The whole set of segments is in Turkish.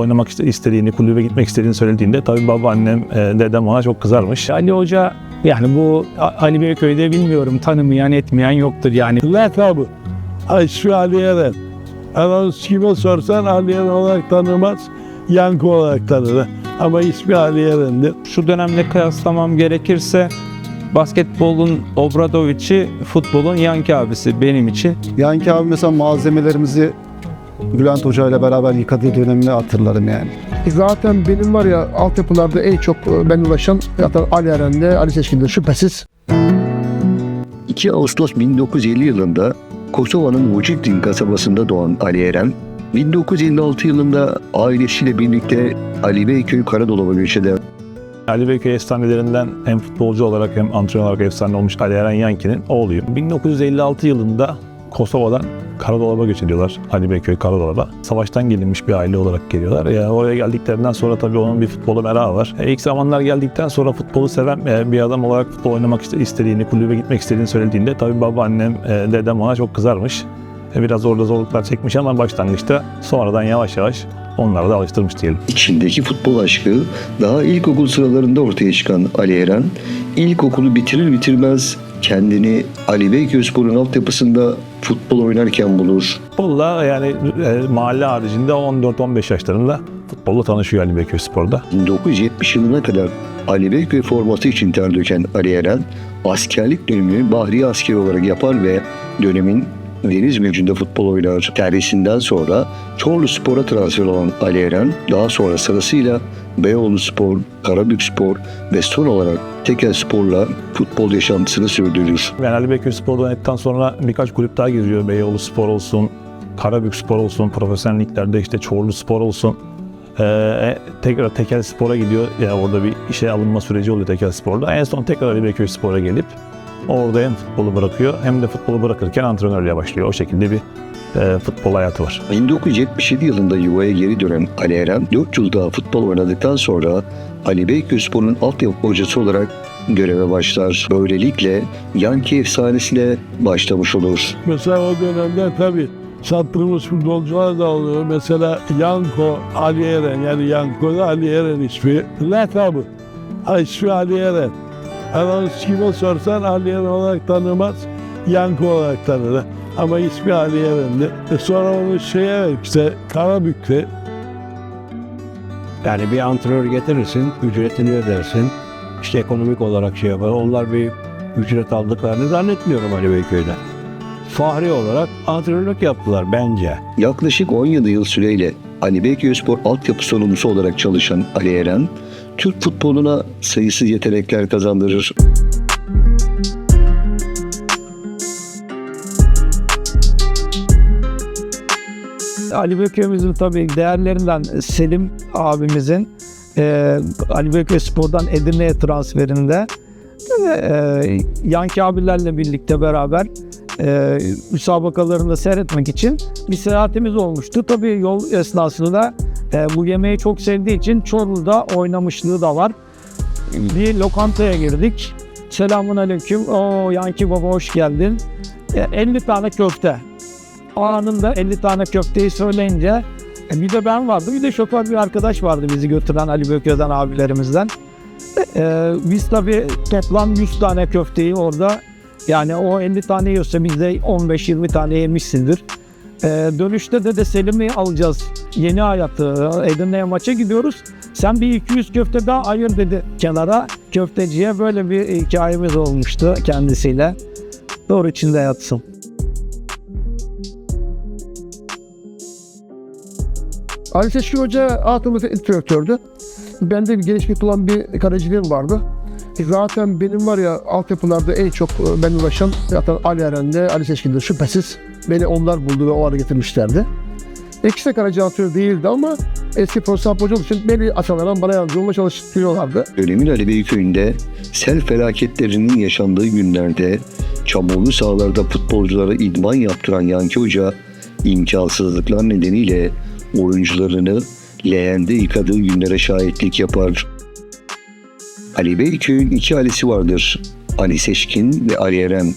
oynamak iste- istediğini, kulübe gitmek istediğini söylediğinde tabii babaannem, e, dedem ona çok kızarmış. Ali Hoca yani bu Ali Beyköy'de bilmiyorum tanımayan etmeyen yoktur yani. Lakabı. Aşkı Ali Eren. Aranız kime sorsan Ali Eren olarak tanımaz. Yankı olarak tanır. Ama ismi Ali Eren'dir. Şu dönemle kıyaslamam gerekirse basketbolun Obradovic'i, futbolun Yanki abisi benim için. Yanki abi mesela malzemelerimizi Bülent Hoca ile beraber yıkadığı dönemini hatırlarım yani. Zaten benim var ya altyapılarda en çok e, ben ulaşan zaten Ali Eren'de, Ali Seçkin'de şüphesiz. 2 Ağustos 1950 yılında Kosova'nın Vučićin kasabasında doğan Ali Eren, 1956 yılında ailesiyle birlikte Ali Beyköy Karadolaba göç eder. Ali Beyköy efsanelerinden hem futbolcu olarak hem antrenör olarak efsane olmuş Ali Eren Yanki'nin oğluyum. 1956 yılında Kosova'dan Karadolap'a göç ediyorlar. Ali Beyköy Karadolap'a. Savaştan gelinmiş bir aile olarak geliyorlar. Yani oraya geldiklerinden sonra tabii onun bir futbola merakı var. E, ilk zamanlar geldikten sonra futbolu seven e, bir adam olarak futbol oynamak iste- istediğini, kulübe gitmek istediğini söylediğinde tabii babaannem, e, dedem ona çok kızarmış. E, biraz orada zorluklar çekmiş ama başlangıçta sonradan yavaş yavaş onları da alıştırmış diyelim. İçindeki futbol aşkı daha ilkokul sıralarında ortaya çıkan Ali Eren, ilkokulu bitirir bitirmez kendini Ali Beyköyspor'un altyapısında futbol oynarken bulur. Futbolla yani e, mahalle haricinde 14-15 yaşlarında futbolla tanışıyor Ali Beyköy Spor'da. 1970 yılına kadar Ali Beyköy forması için ter döken Ali Eren, askerlik dönemini Bahriye askeri olarak yapar ve dönemin deniz mevcudunda futbol oynar. Terhisinden sonra Çorlu Spor'a transfer olan Ali Eren, daha sonra sırasıyla Beyoğlu Spor, Karabük Spor ve son olarak Tekel Spor'la futbol yaşantısını sürdürür. Yani Ali Beyköy Spor'dan ettikten sonra birkaç kulüp daha geziyor. Beyoğlu Spor olsun, Karabük Spor olsun, profesyonel liglerde işte Çorlu Spor olsun. Ee, tekrar Tekel Spor'a gidiyor. Yani orada bir işe alınma süreci oluyor Tekel Spor'da. En son tekrar Ali Beyköy Spor'a gelip orada hem futbolu bırakıyor hem de futbolu bırakırken antrenörlüğe başlıyor. O şekilde bir e, futbol hayatı var. 1977 yılında yuvaya geri dönen Ali Eren 4 yıl daha futbol oynadıktan sonra Ali Beyköyspor'un altyapı hocası olarak göreve başlar. Böylelikle Yanki efsanesine başlamış olur. Mesela o dönemde tabii sattığımız futbolcular da oluyor. Mesela Yanko Ali Eren yani Yanko da Ali Eren ismi. Lakabı. Aşkı Ali Eren. Aranız kime sorsan Ali Eren olarak tanımaz. Yanko olarak tanır. Ama ismi Ali Eren'di. E sonra onu şeye işte Karabük'te Yani bir antrenör getirirsin, ücretini ödersin. İşte ekonomik olarak şey yapar. Onlar bir ücret aldıklarını zannetmiyorum Ali Beyköy'de. Fahri olarak antrenörlük yaptılar bence. Yaklaşık 17 yıl süreyle Ali Beyköyspor altyapı sorumlusu olarak çalışan Ali Eren, Türk futboluna sayısız yetenekler kazandırır. Ali Beyköy'ümüzün tabii değerlerinden Selim abimizin e, Ali Beyköy Spor'dan Edirne'ye transferinde e, Yanki abilerle birlikte beraber e, müsabakalarını seyretmek için bir seyahatimiz olmuştu. Tabii yol esnasında e, bu yemeği çok sevdiği için Çorlu'da oynamışlığı da var. Bir lokantaya girdik. Selamun aleyküm. Oo Yanki baba hoş geldin. E, 50 tane köfte anında 50 tane köfteyi söyleyince e, bir de ben vardım bir de şoför bir arkadaş vardı bizi götüren Ali Bököy'den abilerimizden. E, biz tabii toplam 100 tane köfteyi orada yani o 50 tane yiyorsa biz de 15-20 tane yemişsindir. E, dönüşte de de Selim'i alacağız. Yeni hayatı Edirne'ye maça gidiyoruz. Sen bir 200 köfte daha ayır dedi kenara. Köfteciye böyle bir hikayemiz olmuştu kendisiyle. Doğru içinde yatsın. Ali Seçkin Hoca atımı teknik direktördü. Bende bir gelişmiş olan bir kaleciliğim vardı. Zaten benim var ya altyapılarda en çok ben ulaşan zaten Ali Eren'de, Ali Seçkin'de şüphesiz. Beni onlar buldu ve o ara getirmişlerdi. İkisi de antrenörü değildi ama eski futbolcu olduğu için beni atalardan bana yardımcı olmaya çalıştırıyorlardı. Dönemin Ali Beyköy'ünde sel felaketlerinin yaşandığı günlerde çamurlu sahalarda futbolculara idman yaptıran Yanki Hoca imkansızlıklar nedeniyle oyuncularını leğende yıkadığı günlere şahitlik yapar. Ali Beyköy'ün iki Ali'si vardır. Ali Seçkin ve Ali Eren.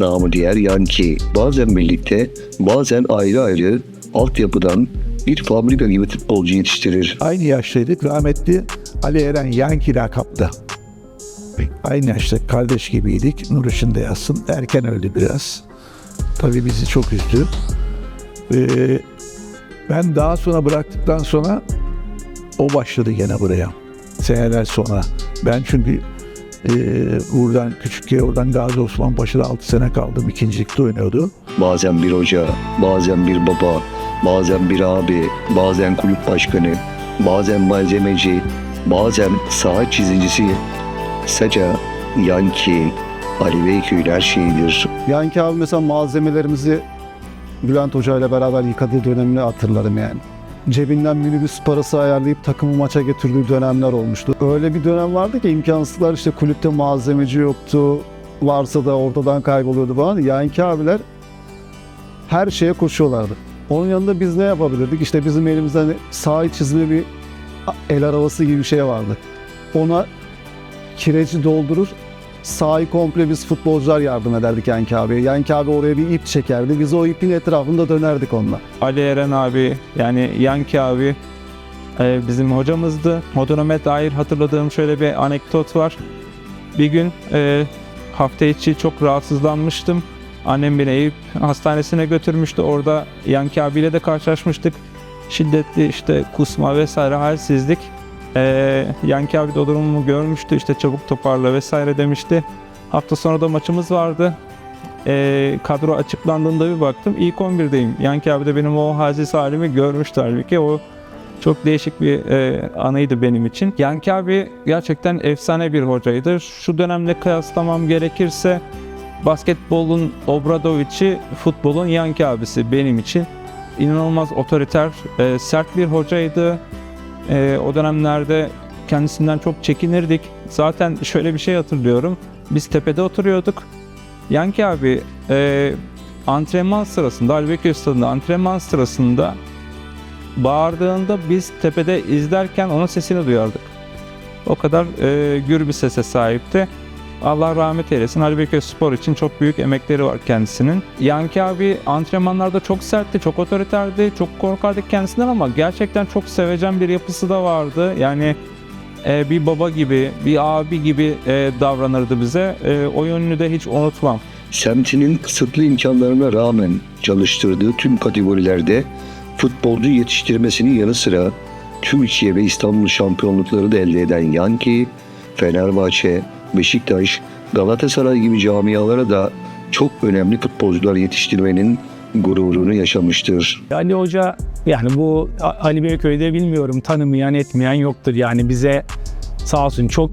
Namı diğer Yanki. Bazen birlikte, bazen ayrı ayrı altyapıdan bir fabrika gibi futbolcu yetiştirir. Aynı yaştaydık. Rahmetli Ali Eren Yanki lakaplı. Aynı yaşta kardeş gibiydik. Nur ışığında yatsın. Erken öldü biraz. Tabii bizi çok üzdü. Ee, ben daha sonra bıraktıktan sonra o başladı gene buraya. Seneler sonra. Ben çünkü e, buradan Küçükköy, oradan Gazi Osman Paşa'da 6 sene kaldım. İkincilikte oynuyordu. Bazen bir hoca, bazen bir baba, bazen bir abi, bazen kulüp başkanı, bazen malzemeci, bazen saha çizicisi. Kısaca Yanki, Ali Beyköy'ün her şeyidir. Yanki abi mesela malzemelerimizi Bülent Hoca ile beraber yıkadığı dönemini hatırlarım yani. Cebinden minibüs parası ayarlayıp takımı maça getirdiği dönemler olmuştu. Öyle bir dönem vardı ki imkansızlar işte kulüpte malzemeci yoktu. Varsa da ortadan kayboluyordu falan. Yanki abiler her şeye koşuyorlardı. Onun yanında biz ne yapabilirdik? İşte bizim elimizde hani sahayı çizme bir el arabası gibi bir şey vardı. Ona kireci doldurur, sahayı komple biz futbolcular yardım ederdik Yanki abiye. Yanki abi oraya bir ip çekerdi. Biz o ipin etrafında dönerdik onunla. Ali Eren abi yani Yanki abi e, bizim hocamızdı. O döneme dair hatırladığım şöyle bir anekdot var. Bir gün e, hafta içi çok rahatsızlanmıştım. Annem beni Eyüp hastanesine götürmüştü. Orada Yanki abiyle de karşılaşmıştık. Şiddetli işte kusma vesaire halsizlik. E, Yanki abi de o durumumu görmüştü. İşte çabuk toparla vesaire demişti. Hafta sonra da maçımız vardı. E, kadro açıklandığında bir baktım ilk 11'deyim. Yanki abi de benim o halsiz halimi görmüştü halbuki. O çok değişik bir e, anıydı benim için. Yanki abi gerçekten efsane bir hocaydı. Şu dönemle kıyaslamam gerekirse basketbolun Obradoviç'i, futbolun Yanki abisi benim için. İnanılmaz otoriter, e, sert bir hocaydı. E, o dönemlerde kendisinden çok çekinirdik. Zaten şöyle bir şey hatırlıyorum. Biz tepede oturuyorduk. Yanki abi e, antrenman sırasında, Albeköy Stadı'nda antrenman sırasında bağırdığında biz tepede izlerken onun sesini duyardık. O kadar e, gür bir sese sahipti. Allah rahmet eylesin. Halbuki spor için çok büyük emekleri var kendisinin. Yanki abi antrenmanlarda çok sertti, çok otoriterdi, çok korkardık kendisinden ama gerçekten çok sevecen bir yapısı da vardı. Yani e, bir baba gibi, bir abi gibi e, davranırdı bize. E, o yönünü de hiç unutmam. Semtinin kısıtlı imkanlarına rağmen çalıştırdığı tüm kategorilerde futbolcu yetiştirmesinin yanı sıra Türkiye ve İstanbul şampiyonlukları da elde eden Yanki, Fenerbahçe, Beşiktaş, Galatasaray gibi camialara da çok önemli futbolcular yetiştirmenin gururunu yaşamıştır. Ali Hoca yani bu Ali Beyköy'de bilmiyorum tanımayan etmeyen yoktur. Yani bize sağ olsun çok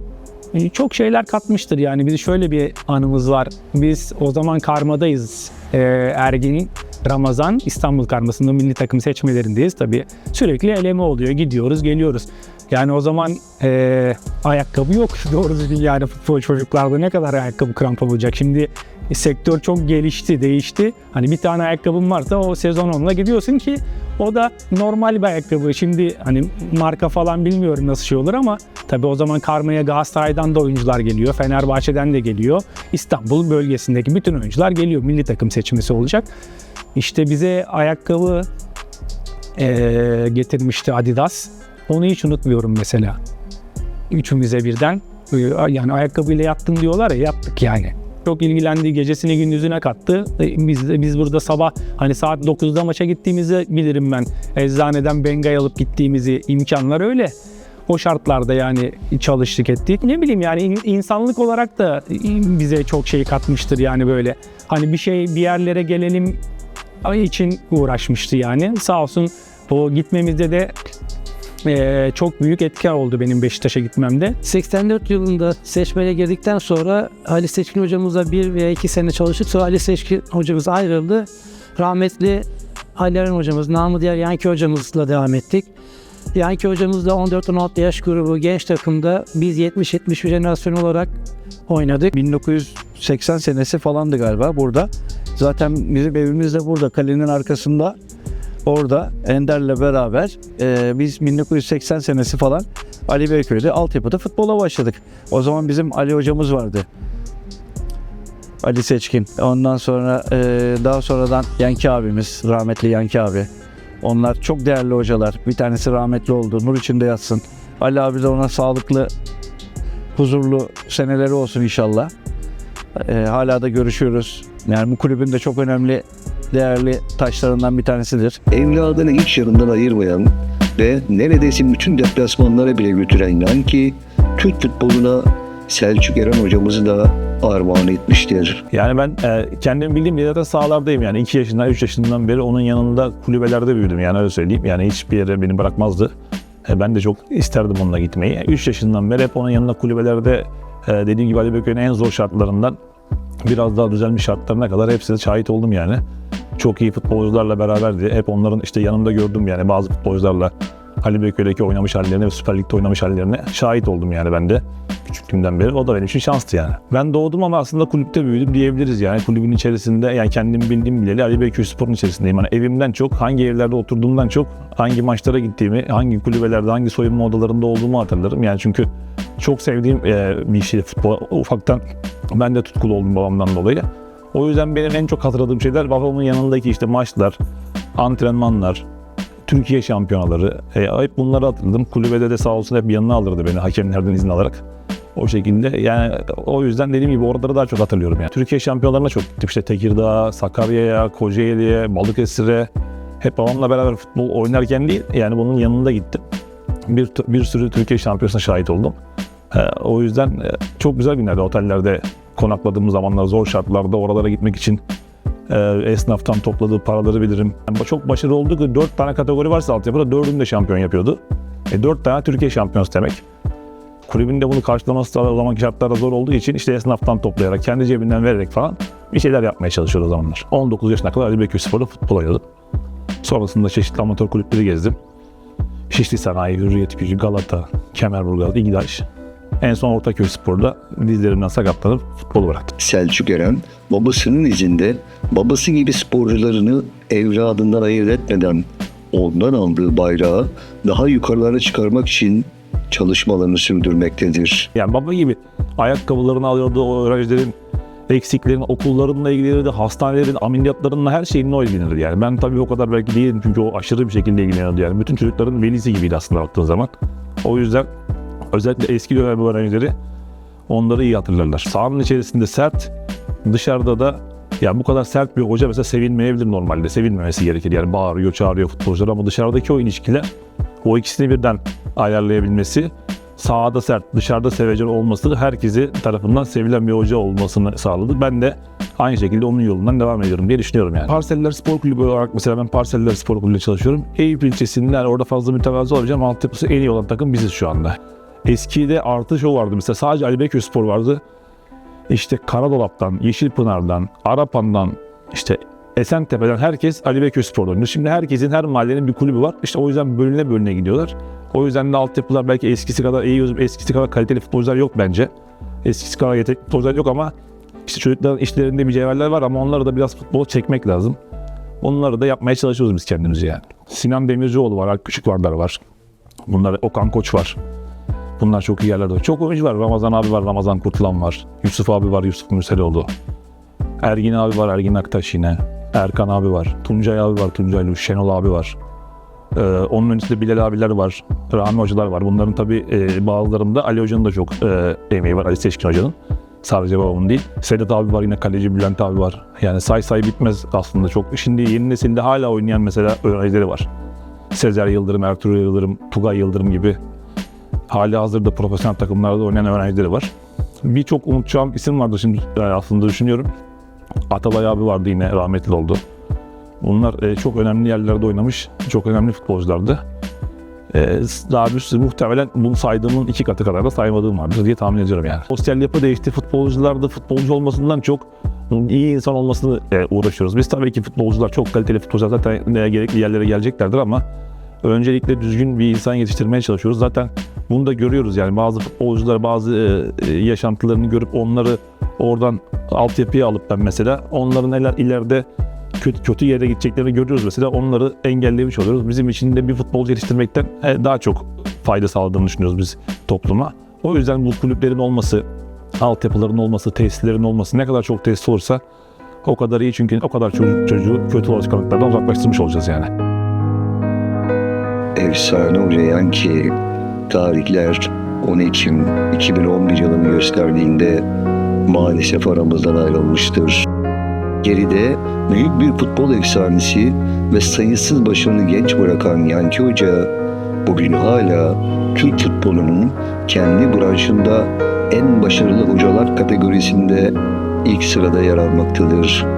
çok şeyler katmıştır. Yani biz şöyle bir anımız var. Biz o zaman karmadayız ee, Ergin Ramazan. İstanbul karmasında milli takım seçmelerindeyiz. Tabi sürekli eleme oluyor. Gidiyoruz geliyoruz yani o zaman ee, ayakkabı yok doğru düzgün yani futbol çocuklarda ne kadar ayakkabı krampa bulacak şimdi sektör çok gelişti, değişti. Hani bir tane ayakkabın varsa o sezon onunla gidiyorsun ki o da normal bir ayakkabı. Şimdi hani marka falan bilmiyorum nasıl şey olur ama tabii o zaman Karma'ya Galatasaray'dan da oyuncular geliyor. Fenerbahçe'den de geliyor. İstanbul bölgesindeki bütün oyuncular geliyor. Milli takım seçmesi olacak. İşte bize ayakkabı eee, getirmişti Adidas. Onu hiç unutmuyorum mesela. Üçümüze birden. Yani ayakkabıyla yattın diyorlar ya yattık yani çok ilgilendiği gecesini gündüzüne kattı. E, Biz biz burada sabah hani saat 9'da maça gittiğimizi bilirim ben. Eczaneden bengay alıp gittiğimizi imkanlar öyle. O şartlarda yani çalıştık ettik. Ne bileyim yani in- insanlık olarak da bize çok şey katmıştır yani böyle. Hani bir şey bir yerlere gelelim için uğraşmıştı yani. Sağ olsun o gitmemizde de eee, çok büyük etki oldu benim Beşiktaş'a gitmemde. 84 yılında seçmeye girdikten sonra Ali Seçkin hocamızla bir veya iki sene çalıştık. Sonra Ali Seçkin hocamız ayrıldı. Rahmetli Ali Eren hocamız, namı diğer Yanki hocamızla devam ettik. Yanki hocamızla 14-16 yaş grubu genç takımda biz 70-71 jenerasyon olarak oynadık. 1980 senesi falandı galiba burada. Zaten bizim evimiz de burada kalenin arkasında. Orada Ender'le beraber e, biz 1980 senesi falan Ali Beyköy'de altyapıda futbola başladık. O zaman bizim Ali hocamız vardı. Ali Seçkin. Ondan sonra e, daha sonradan Yanki abimiz, rahmetli Yanki abi. Onlar çok değerli hocalar. Bir tanesi rahmetli oldu. Nur içinde yatsın. Ali abi de ona sağlıklı, huzurlu seneleri olsun inşallah. Ee, hala da görüşüyoruz. Yani bu kulübün de çok önemli, değerli taşlarından bir tanesidir. Evladını hiç yanından ayırmayan ve neredeyse bütün deplasmanlara bile götüren Yanki, Türk futboluna Selçuk Eren hocamızı da armağan etmiştir. Yani ben e, kendim bildiğim yerde sahalardayım yani 2 yaşından 3 yaşından beri onun yanında kulübelerde büyüdüm yani öyle söyleyeyim. Yani hiçbir yere beni bırakmazdı. E, ben de çok isterdim onunla gitmeyi. 3 yaşından beri hep onun yanında kulübelerde e, dediğim gibi Ali Beköy'ün en zor şartlarından biraz daha düzelmiş şartlarına kadar hepsine şahit oldum yani. Çok iyi futbolcularla beraberdi. Hep onların işte yanımda gördüm yani bazı futbolcularla Ali Beköy'deki oynamış hallerine ve Süper Lig'de oynamış hallerine şahit oldum yani ben de küçüklüğümden beri. O da benim için şanstı yani. Ben doğdum ama aslında kulüpte büyüdüm diyebiliriz yani. Kulübün içerisinde yani kendim bildiğim bileli Ali Beyköy Spor'un içerisindeyim. Yani evimden çok, hangi evlerde oturduğumdan çok, hangi maçlara gittiğimi, hangi kulübelerde, hangi soyunma odalarında olduğumu hatırlarım. Yani çünkü çok sevdiğim e, bir şeydi futbol. Ufaktan ben de tutkulu oldum babamdan dolayı. O yüzden benim en çok hatırladığım şeyler babamın yanındaki işte maçlar, antrenmanlar, Türkiye şampiyonaları. E, hep bunları hatırladım. Kulübede de sağ olsun hep yanına alırdı beni hakemlerden izin alarak. O şekilde yani o yüzden dediğim gibi oraları daha çok hatırlıyorum yani. Türkiye şampiyonlarına çok gittim işte Tekirdağ, Sakarya'ya, Kocaeli'ye, Balıkesir'e. Hep babamla beraber futbol oynarken değil yani bunun yanında gittim. Bir, bir sürü Türkiye şampiyonasına şahit oldum. E, o yüzden e, çok güzel günlerdi otellerde konakladığımız zamanlar zor şartlarda oralara gitmek için e, esnaftan topladığı paraları bilirim. Yani çok başarılı oldu ki 4 tane kategori varsa altyapıda 4'ünü de şampiyon yapıyordu. E 4 tane Türkiye şampiyonası demek. Kulübün de bunu karşılaması da o zamanki şartlarda zor olduğu için işte esnaftan toplayarak, kendi cebinden vererek falan bir şeyler yapmaya çalışıyordu o zamanlar. 19 yaşına kadar Ali Bekir Spor'da futbol oynadım. Sonrasında çeşitli amatör kulüpleri gezdim. Şişli Sanayi, Hürriyet Gücü, Galata, Kemerburgaz, İgdaş. En son Ortaköy Spor'da dizlerimden sakatlanıp futbolu bıraktım. Selçuk Eren babasının izinde babası gibi sporcularını evladından ayırt etmeden ondan aldığı bayrağı daha yukarılara çıkarmak için çalışmalarını sürdürmektedir. Yani baba gibi ayakkabılarını alıyordu o öğrencilerin eksiklerin, okullarınla ilgilenirdi, hastanelerin, ameliyatlarınla her şeyinle o ilgilenirdi yani. Ben tabii o kadar belki değilim çünkü o aşırı bir şekilde ilgileniyordu yani. Bütün çocukların velisi gibiydi aslında baktığın zaman. O yüzden özellikle eski dönem öğrencileri onları iyi hatırlarlar. Sahanın içerisinde sert, dışarıda da ya bu kadar sert bir hoca mesela sevilmeyebilir normalde. Sevilmemesi gerekir. Yani bağırıyor, çağırıyor futbolcular ama dışarıdaki o ilişkiler o ikisini birden ayarlayabilmesi sahada sert, dışarıda sevecen olması herkesi tarafından sevilen bir hoca olmasını sağladı. Ben de aynı şekilde onun yolundan devam ediyorum diye düşünüyorum yani. Parseller Spor Kulübü olarak mesela ben Parseller Spor Kulübü'nde çalışıyorum. Eyüp ilçesinde yani orada fazla mütevazı olacağım. Altyapısı en iyi olan takım biziz şu anda. Eskide artış o vardı. Mesela sadece Ali Bekir Spor vardı. İşte Karadolap'tan, Yeşilpınar'dan, Arapan'dan, işte Esentepe'den herkes Ali Bekir Spor'da oynuyor. Şimdi herkesin, her mahallenin bir kulübü var. İşte o yüzden bölüne bölüne gidiyorlar. O yüzden de altyapılar belki eskisi kadar iyi, eskisi kadar kaliteli futbolcular yok bence. Eskisi kadar yetenekli futbolcular yok ama işte çocukların işlerinde mücevherler var ama onları da biraz futbola çekmek lazım. Onları da yapmaya çalışıyoruz biz kendimizi yani. Sinan Demircioğlu var, Küçük Vardar var. Bunlar Okan Koç var. Bunlar çok iyi yerlerde. Çok oyuncu var. Ramazan abi var, Ramazan Kurtulan var. Yusuf abi var, Yusuf Müseloğlu. Ergin abi var, Ergin Aktaş yine. Erkan abi var. Tuncay abi var, Tuncay Luş. Şenol abi var. Ee, onun öncesinde Bilal abiler var. Rami hocalar var. Bunların tabii e, bazılarında Ali hocanın da çok e, emeği var. Ali Seçkin hocanın. Sadece babamın değil. Sedat abi var yine kaleci Bülent abi var. Yani say say bitmez aslında çok. Şimdi yeni nesilde hala oynayan mesela öğrencileri var. Sezer Yıldırım, Ertuğrul Yıldırım, Tugay Yıldırım gibi hali hazırda profesyonel takımlarda oynayan öğrencileri var. Birçok unutacağım isim vardı şimdi e, aslında düşünüyorum. Atabay abi vardı yine rahmetli oldu. Bunlar e, çok önemli yerlerde oynamış, çok önemli futbolculardı. E, daha bir muhtemelen bunu saydığımın iki katı kadar da saymadığım vardır diye tahmin ediyorum yani. Sosyal yapı değişti, futbolcularda futbolcu olmasından çok iyi insan olmasını uğraşıyoruz. Biz tabii ki futbolcular, çok kaliteli futbolcular zaten gerekli yerlere geleceklerdir ama öncelikle düzgün bir insan yetiştirmeye çalışıyoruz. Zaten bunu da görüyoruz yani bazı futbolcular bazı e, e, yaşantılarını görüp onları oradan altyapıya alıp ben mesela onların neler ileride kötü, kötü yere gideceklerini görüyoruz mesela onları engellemiş oluyoruz. Bizim için de bir futbolcu yetiştirmekten e, daha çok fayda sağladığını düşünüyoruz biz topluma. O yüzden bu kulüplerin olması, altyapıların olması, tesislerin olması ne kadar çok tesis olursa o kadar iyi çünkü o kadar çocuk, çocuğu kötü alışkanlıklardan uzaklaştırmış olacağız yani. efsane hoca Yanki tarihler 10 Ekim 2011 yılını gösterdiğinde maalesef aramızdan ayrılmıştır. Geride büyük bir futbol efsanesi ve sayısız başarını genç bırakan Yanki Hoca bugün hala Türk futbolunun kendi branşında en başarılı hocalar kategorisinde ilk sırada yer almaktadır.